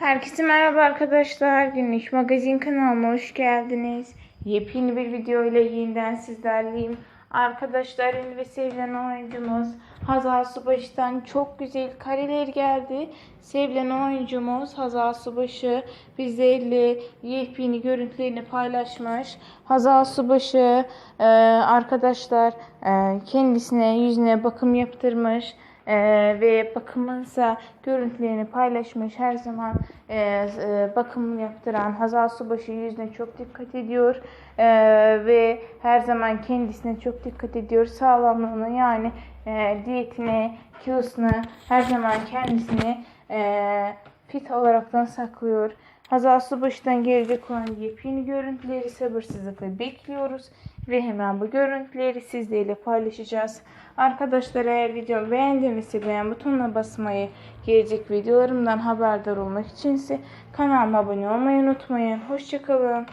Herkese merhaba arkadaşlar. Günlük magazin kanalıma hoş geldiniz. Yepyeni bir video ile yeniden sizlerleyim. Arkadaşlar ünlü ve sevilen oyuncumuz Hazal Subaşı'dan çok güzel kareler geldi. Sevilen oyuncumuz Hazal Subaşı bizlerle yepyeni görüntülerini paylaşmış. Hazal Subaşı e, arkadaşlar e, kendisine yüzüne bakım yaptırmış. Ee, ve bakımınsa görüntülerini paylaşmış her zaman e, e, bakım yaptıran Hazal Subaşı yüzüne çok dikkat ediyor. Ee, ve her zaman kendisine çok dikkat ediyor. Sağlamlığına yani e, diyetine kilosuna her zaman kendisini e, fit olaraktan saklıyor. Hazal Subaşı'dan gelecek olan yepyeni görüntüleri sabırsızlıkla bekliyoruz ve hemen bu görüntüleri sizlerle paylaşacağız. Arkadaşlar eğer videomu beğendiyseniz beğen butonuna basmayı, gelecek videolarımdan haberdar olmak içinse kanalıma abone olmayı unutmayın. Hoşçakalın.